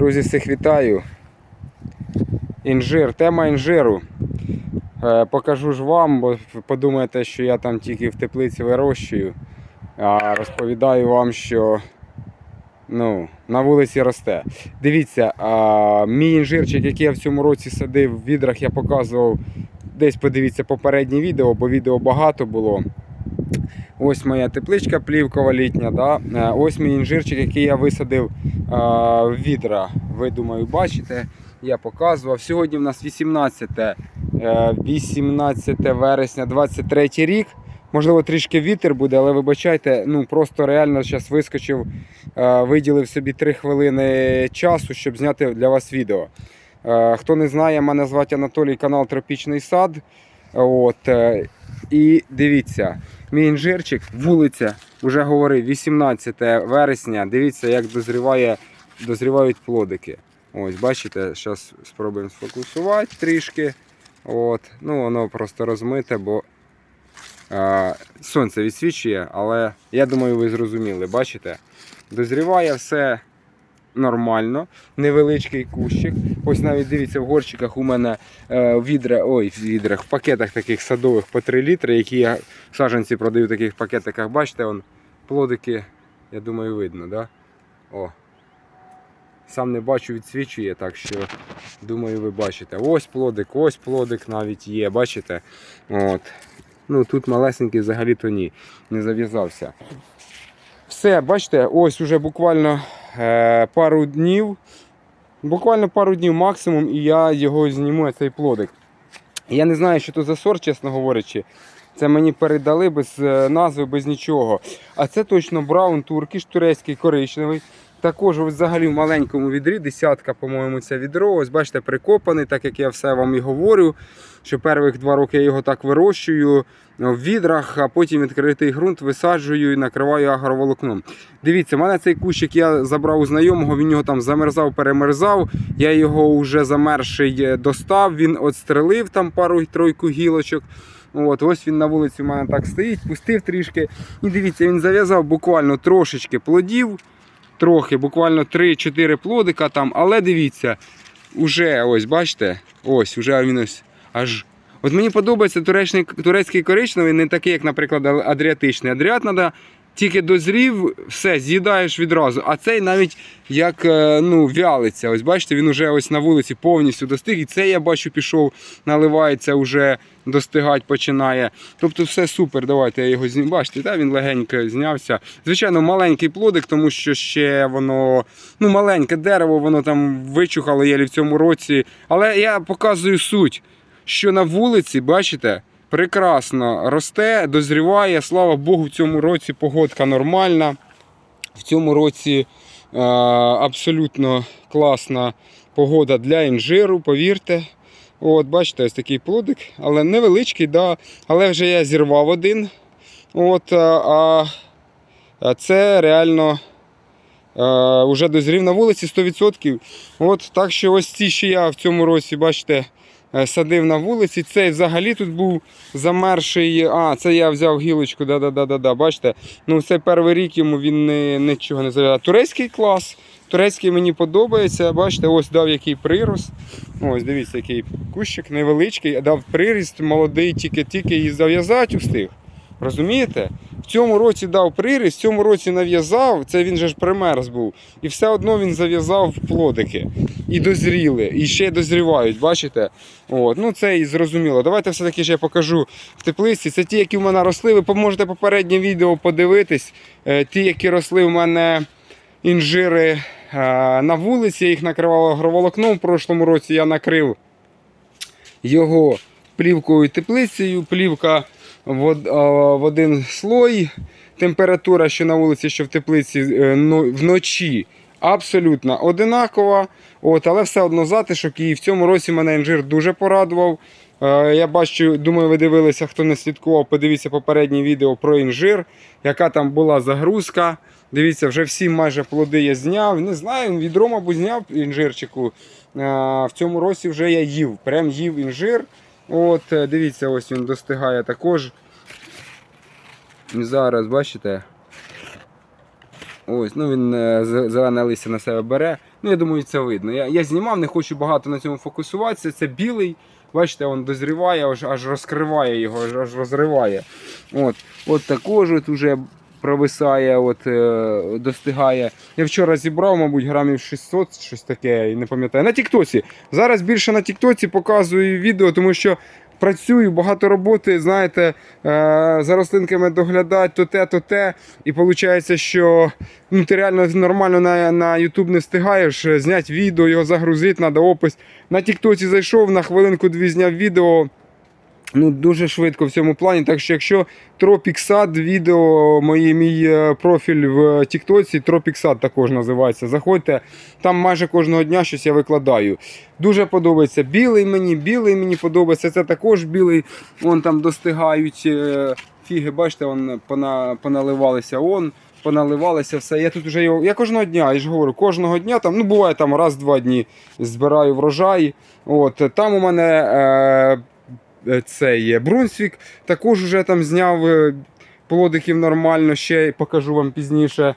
Друзі, всіх вітаю. Інжир, тема інжиру. Е, покажу ж вам, бо подумаєте, що я там тільки в теплиці вирощую. А розповідаю вам, що ну, на вулиці росте. Дивіться, а, мій інжирчик, який я в цьому році садив в відрах, я показував. Десь подивіться попереднє відео, бо відео багато було. Ось моя тепличка плівкова літня. Да? Е, Ось мій інжирчик, який я висадив а, в відра. Ви думаю, бачите, я показував. Сьогодні в нас 18, е, 18 вересня 23 рік. Можливо, трішки вітер буде, але вибачайте, ну просто реально зараз вискочив, е, виділив собі 3 хвилини часу, щоб зняти для вас відео. Е, Хто не знає, мене звати Анатолій, канал Тропічний сад. От, е, і дивіться, мій інжирчик, вулиця, вже говорив, 18 вересня. Дивіться, як дозріває, дозрівають плодики. Ось, бачите, зараз спробуємо сфокусувати трішки. От, ну, воно просто розмите, бо е, сонце відсвічує, але я думаю, ви зрозуміли, бачите? Дозріває все нормально, невеличкий кущик. Ось навіть дивіться, в горщиках у мене е, відра, ой, в відрах, в пакетах таких садових по 3 літри, які я саджанці продаю в таких пакетиках. Бачите, он, плодики, я думаю, видно, да? О. Сам не бачу, відсвічує, так що думаю, ви бачите. Ось плодик, ось плодик навіть є, бачите? От. Ну тут малесенький взагалі-то ні, не зав'язався. Все, бачите, ось уже буквально е, пару днів. Буквально пару днів максимум, і я його зніму, цей плодик. Я не знаю, що то за сорт, чесно говорячи. Це мені передали без е, назви, без нічого. А це точно браун туркіш, турецький коричневий. Також ось взагалі в маленькому відрі, десятка, по-моєму, це відро. Ось бачите, прикопаний, так як я все вам і говорю. Що перших два роки я його так вирощую в відрах, а потім відкритий ґрунт висаджую і накриваю агроволокном. Дивіться, в мене цей кущик я забрав у знайомого, він його там замерзав, перемерзав. Я його вже замерший достав, він отстрелив там пару-тройку гілочок. От, ось він на вулиці у мене так стоїть, пустив трішки. І дивіться, він зав'язав буквально трошечки плодів, трохи, буквально 3-4 плодика там, але дивіться, уже ось бачите, ось уже він ось аж. От мені подобається турецький коричневий, не такий, як, наприклад, адріатичний. Адріат треба тільки дозрів, все, з'їдаєш відразу. А цей навіть як е, ну, вялиться. Ось бачите, він вже ось на вулиці повністю достиг. І цей я бачу, пішов, наливається, вже достигати починає. Тобто все супер. Давайте я його зніму. Бачите, та, він легенько знявся. Звичайно, маленький плодик, тому що ще воно ну, маленьке дерево, воно там вичухало єлі в цьому році. Але я показую суть, що на вулиці, бачите, прекрасно росте, дозріває. Слава Богу, в цьому році погодка нормальна. В цьому році е, абсолютно класна погода для інжиру, повірте. От, бачите, ось такий плодик, але невеличкий, да, але вже я зірвав один. От, а, а це реально е, вже дозрів на вулиці 100%. От, так що ось ці, що я в цьому році, бачите, е, садив на вулиці. Цей взагалі тут був замерший. А, це я взяв гілочку, да-да-да-да-да. Бачите? Ну, це перший рік йому він не, нічого не зав'язав. Турецький клас. Турецький мені подобається. Бачите, ось дав який прирост. Ось, дивіться, який кущик невеличкий, дав приріст, молодий, тільки-тільки і зав'язати устиг. Розумієте? В цьому році дав приріст, в цьому році нав'язав, це він же ж примерз був. І все одно він зав'язав плодики. І дозріли, і ще дозрівають, бачите? От, ну це і зрозуміло. Давайте все-таки ж я покажу в теплиці. Це ті, які в мене росли. Ви можете попереднє відео подивитись. Е, Ті, які росли в мене інжири е, на вулиці, я їх накривав агроволокном. В прошлому році я накрив його плівкою теплицею. Плівка в, один слой. Температура, що на вулиці, що в теплиці е, вночі абсолютно одинакова. От, але все одно затишок. І в цьому році мене інжир дуже порадував. Е, Я бачу, думаю, ви дивилися, хто не слідкував, подивіться попереднє відео про інжир, яка там була загрузка. Дивіться, вже всі майже плоди я зняв. Не знаю, відро, мабуть, зняв інжирчику. Е, В цьому році вже я їв. Прям їв інжир. От, е, дивіться, ось він достигає також. Зараз, бачите? Ось, ну він е, зелене листя на себе бере. Ну, я думаю, це видно. Я, я знімав, не хочу багато на цьому фокусуватися. Це білий. Бачите, він дозріває, аж, аж розкриває його, аж, аж розриває. От, от також от уже провисає, от, е, достигає. Я вчора зібрав, мабуть, грамів 600, щось таке, і не пам'ятаю. На Тіктоці. Зараз більше на Тіктоці показую відео, тому що працюю, багато роботи, знаєте, е, за рослинками доглядати, то те, то те. І виходить, що ну, ти реально нормально на, на YouTube не встигаєш е, зняти відео, його загрузити, треба опис. На Тіктоці зайшов, на хвилинку-дві зняв відео. Ну, дуже швидко в цьому плані. Так що, якщо TropicSat, відео, мої, мій е, профіль в Тіктоці, TropicSat також називається. Заходьте, там майже кожного дня щось я викладаю. Дуже подобається. Білий мені, білий мені подобається. Це також білий. Вон там достигають е, фіги, бачите, вон пона, поналивалися. Он. Поналивалися все. Я тут вже його. Я кожного дня, я ж говорю, кожного дня там, ну буває там раз-два дні збираю врожай. От там у мене е, це є Брунсвік. Також вже там зняв е, плодиків нормально, ще покажу вам пізніше.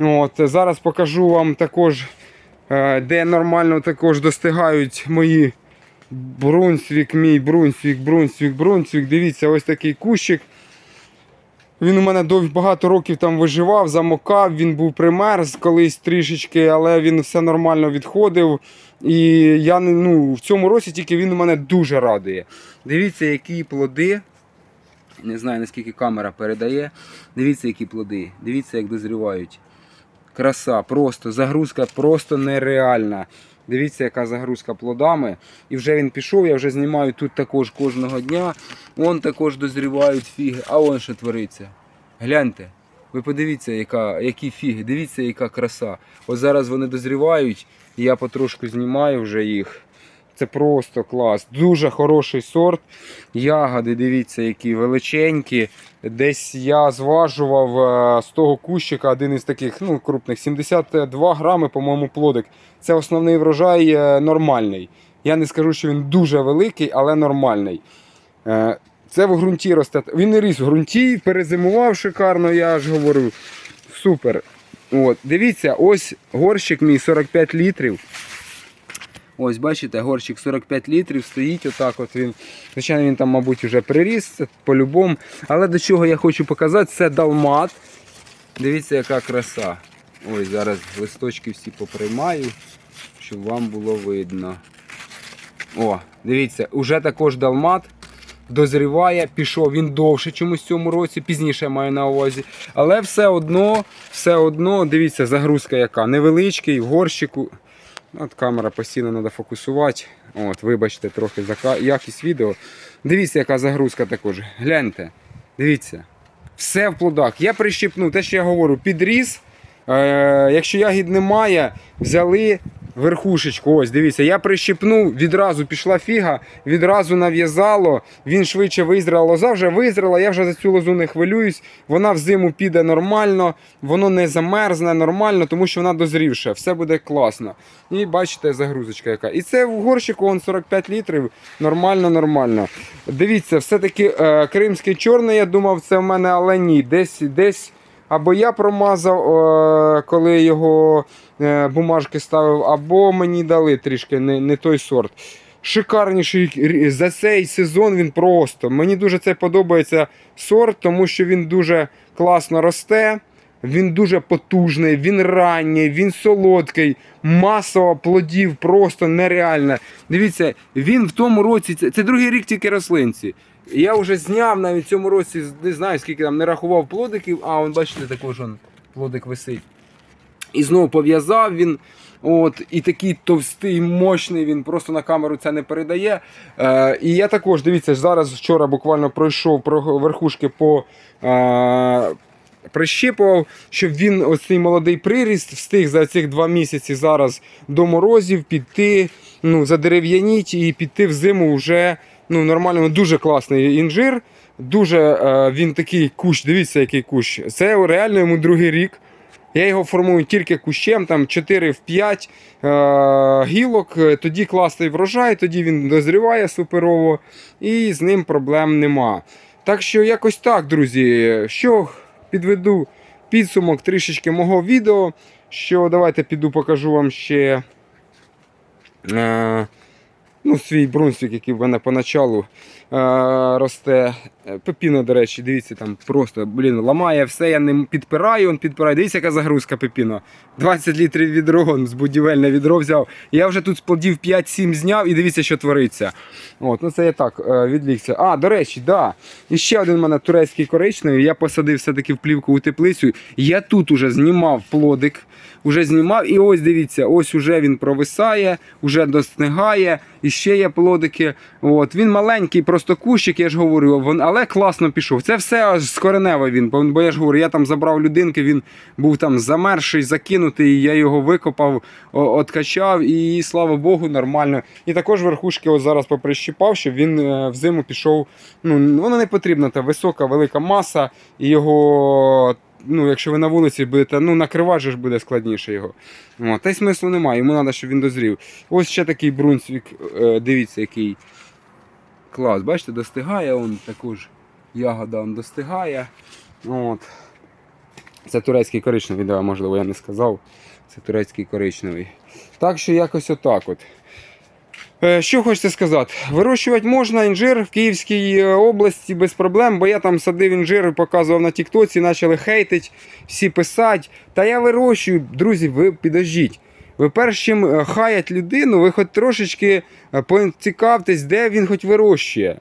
От, зараз покажу вам також, е, де нормально також достигають мої Брунсвік, мій Брунсвік, Брунсвік, Брунсвік. Дивіться, ось такий кущик. Він у мене дов- багато років там виживав, замокав, він був примерз колись трішечки, але він все нормально відходив. І я ну, в цьому році тільки він мене дуже радує. Дивіться, які плоди. Не знаю, наскільки камера передає. Дивіться, які плоди. Дивіться, як дозрівають. Краса, просто загрузка просто нереальна. Дивіться, яка загрузка плодами. І вже він пішов, я вже знімаю тут також кожного дня. Вон також дозрівають фіги, а вон що твориться. Гляньте. Ви подивіться, яка, які фіги, дивіться, яка краса. Ось зараз вони дозрівають, я потрошку знімаю вже їх. Це просто клас. Дуже хороший сорт. Ягоди, дивіться, які величенькі. Десь я зважував е, з того кущика один із таких ну, крупних 72 грами, по-моєму, плодик. Це основний врожай е, нормальний. Я не скажу, що він дуже великий, але нормальний. Е, Це в ґрунті росте. Він і ріс в ґрунті, перезимував шикарно, я ж говорю. Супер. От, дивіться, ось горщик мій 45 літрів. Ось, бачите, горщик 45 літрів стоїть отак. От він. Звичайно, він там, мабуть, вже приріс, по-любому. Але до чого я хочу показати, це далмат. Дивіться, яка краса. Ось зараз листочки всі поприймаю, щоб вам було видно. О, дивіться, уже також далмат дозріває, пішов він довше чомусь в цьому році, пізніше я маю на увазі. Але все одно, все одно, дивіться, загрузка яка. Невеличкий, в горщику. От камера постійно треба фокусувати. От, вибачте, трохи за якість відео. Дивіться, яка загрузка також. Гляньте. Дивіться. Все в плодах. Я прищипну, те, що я говорю, підріс. Е, якщо ягід немає, взяли верхушечку. Ось, дивіться, я прищипнув, відразу пішла фіга, відразу нав'язало, він швидше визріла. Лоза вже визріла, я вже за цю лозу не хвилююсь. Вона взиму піде нормально, воно не замерзне нормально, тому що вона дозрівша, все буде класно. І бачите, загрузочка яка. І це в горщику он 45 літрів. Нормально, нормально. Дивіться, все-таки е, кримський чорний, я думав, це в мене, але ні. Десь, десь або я промазав, е, коли його е, бумажки ставив, або мені дали трішки не, не той сорт. Шикарніший за цей сезон він просто. Мені дуже це подобається сорт, тому що він дуже класно росте. Він дуже потужний, він ранній, він солодкий, масова плодів просто нереальна. Дивіться, він в тому році, це, це другий рік тільки рослинці. Я вже зняв навіть в цьому році, не знаю скільки там не рахував плодиків, а он бачите, також он, плодик висить. І знову пов'язав він. От, і такий товстий, мощний, він просто на камеру це не передає. Е, і я також, дивіться, зараз вчора буквально пройшов про верхушки по. Е, Прищипував, щоб він ось цей молодий приріст встиг за цих два місяці зараз до морозів піти, ну, задерев'яніть і піти в зиму вже ну, нормально. Ну, Дуже класний інжир. Дуже е, він такий кущ, дивіться, який кущ. Це реально йому другий рік. Я його формую тільки кущем, там 4 в 5 е, гілок, тоді класний врожай, тоді він дозріває суперово і з ним проблем нема. Так що якось так, друзі. Що підведу підсумок трішечки мого відео. Що давайте піду покажу вам ще е, ну, свій брунсвік, який в мене поначалу е, росте. Е, Пепіно, до речі, дивіться, там просто блін, ламає все, я не підпираю, він підпирає. Дивіться, яка загрузка пепіно. 20 літрів відро, з будівельне відро взяв. Я вже тут з плодів 5-7 зняв і дивіться, що твориться. От, ну це я так е, відвлікся. А, до речі, да. І ще один у мене турецький коричневий. Я посадив все-таки в плівку у теплицю. Я тут уже знімав плодик, уже знімав. І ось дивіться, ось уже він провисає, уже достигає. І ще є плодики. От, він маленький, просто кущик, я ж говорю, вон- але класно пішов. Це все аж з коренева він. Бо я ж говорю, я там забрав людинки, він був там замерший, закинутий, я його викопав, откачав, і слава Богу, нормально. І також верхушки ось зараз поприщипав, щоб він е, взиму пішов. Ну, воно не потрібно, та висока, велика маса, і його. Ну, якщо ви на вулиці будете, ну накривати ж буде складніше його. О, та й смислу немає, йому треба, щоб він дозрів. Ось ще такий брунсвік, е, дивіться, який клас. Бачите, достигає он також ягода он достигає. От. Це турецький коричневий, да, можливо, я не сказав. Це турецький коричневий. Так що якось отак от. Е, Що хочеться сказати? Вирощувати можна інжир в Київській е, області без проблем, бо я там садив інжир показував на Тіктоці, почали хейтить, всі писати. Та я вирощую, друзі, ви підождіть. Ви перш чим е, хаять людину, ви хоч трошечки е, поцікавтесь, де він хоч вирощує.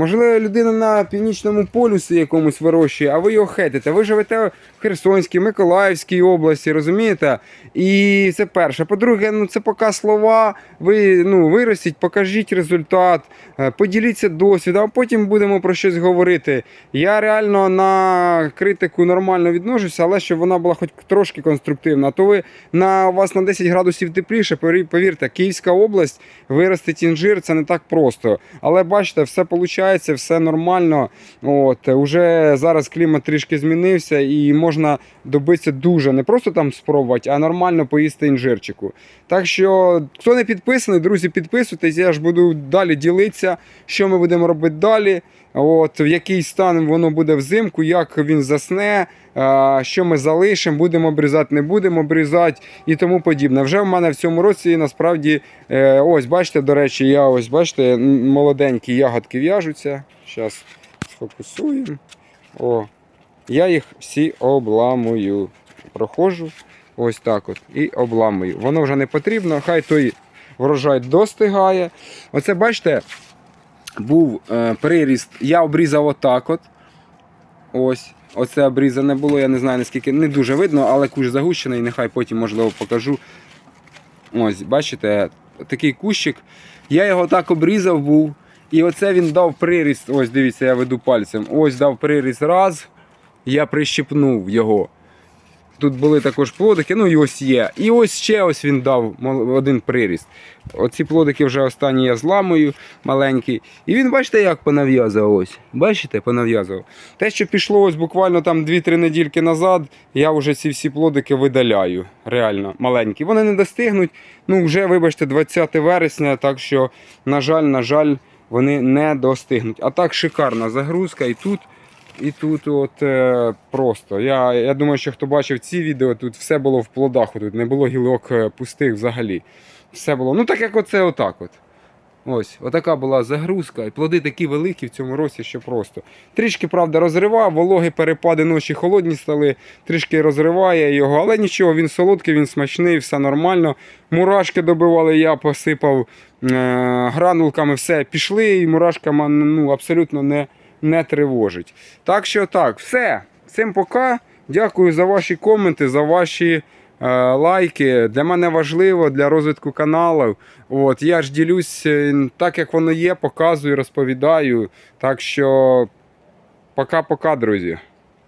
Можливо, людина на північному полюсі якомусь вирощує, а ви його хейтите. Ви живете в Херсонській, Миколаївській області, розумієте? І це перше. По-друге, ну це поки слова. Ви ну, виростіть, покажіть результат, е, поділіться досвідом, а потім будемо про щось говорити. Я реально на критику нормально відношуся, але щоб вона була хоч трошки конструктивна. То ви на у вас на 10 градусів тепліше, повірте, Київська область виростить інжир, це не так просто. Але бачите, все виходить, все нормально. От, уже зараз клімат трішки змінився і можна добитися дуже не просто там спробувати, а нормально поїсти інжирчику. Так що, хто не підписаний, друзі, підписуйтесь, я ж буду далі ділитися, що ми будемо робити далі. От, в який стан воно буде взимку, як він засне, що ми залишимо, будемо обрізати, не будемо обрізати і тому подібне. Вже в мене в цьому році насправді, е, ось бачите, до речі, я ось бачите, молоденькі ягодки в'яжуться. Зараз сфокусуємо. О, я їх всі обламую. Проходжу ось так от і обламую. Воно вже не потрібно, хай той врожай достигає. Оце бачите, був е, приріст. Я обрізав отак от. Ось. Оце обрізане було, я не знаю наскільки не дуже видно, але кущ загущений, нехай потім, можливо, покажу. Ось, бачите, такий кущик. Я його так обрізав був. І оце він дав приріст. Ось, дивіться, я веду пальцем. Ось дав приріст раз. Я прищепнув його. Тут були також плодики, ну і ось є. І ось ще ось він дав один приріст. Оці плодики вже останні я зламую маленький. І він, бачите, як понав'язав ось. Бачите, понав'язав. Те, що пішло ось буквально там 2-3 недільки назад, я вже ці всі плодики видаляю. Реально маленькі. Вони не достигнуть. Ну, вже, вибачте, 20 вересня, так що, на жаль, на жаль, вони не достигнуть. А так шикарна загрузка і тут. І тут от е, просто. Я, я думаю, що хто бачив ці відео, тут все було в плодах, тут не було гілок е, пустих взагалі. Все було. Ну так як оце отак от. Ось, отака була загрузка. І плоди такі великі в цьому році, що просто. Трішки, правда, розривав, вологі перепади ночі холодні стали, трішки розриває його, але нічого, він солодкий, він смачний, все нормально. Мурашки добивали, я посипав е- гранулками, все пішли, і мурашками ну, абсолютно не, не тривожить. Так що так, все. Всім пока. Дякую за ваші коменти, за ваші е, лайки. Для мене важливо для розвитку каналу. От, я ж ділюсь е, так, як воно є, показую, розповідаю. Так що пока-пока, друзі.